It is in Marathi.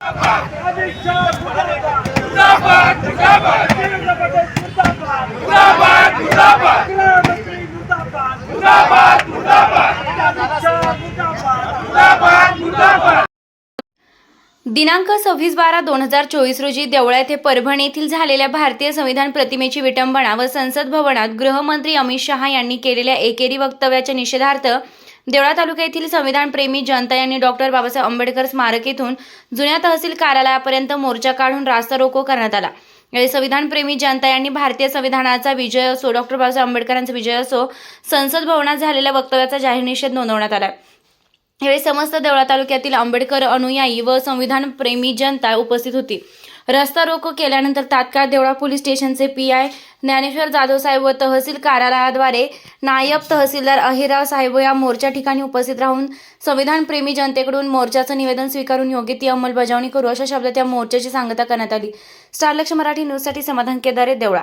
Zabad! Zabad! Zabad! दिनांक सव्वीस बारा दोन हजार चोवीस रोजी देवळा येथे परभणी येथील झालेल्या भारतीय संविधान प्रतिमेची विटंबना व संसद भवनात गृहमंत्री अमित शहा यांनी केलेल्या एकेरी वक्तव्याच्या निषेधार्थ देवळा तालुका येथील संविधानप्रेमी जनता यांनी डॉक्टर बाबासाहेब आंबेडकर स्मारक येथून जुन्या तहसील कार्यालयापर्यंत मोर्चा काढून रास्ता रोको करण्यात आला. यावेळी संविधानप्रेमी जनता यांनी भारतीय संविधानाचा विजय असो डॉक्टर बाबासाहेब आंबेडकरांचा विजय असो संसद भवनात झालेल्या वक्तव्याचा जाहीर निषेध नोंदवण्यात आला. यावेळी समस्त देवळा तालुक्यातील आंबेडकर अनुयायी व संविधान प्रेमी जनता उपस्थित होती. रस्ता रोको केल्यानंतर तात्काळ देवळा पोलीस स्टेशनचे पी आय ज्ञानेश्वर जाधव साहेब व तहसील कार्यालयाद्वारे नायब तहसीलदार अहिराव साहेब या मोर्चा ठिकाणी उपस्थित राहून संविधान प्रेमी जनतेकडून मोर्चाचं निवेदन स्वीकारून योग्य ती अंमलबजावणी करू अशा शब्दात या मोर्चाची सांगता करण्यात आली. स्टार लक्ष मराठी न्यूजसाठी समाधान केदारे देवळा.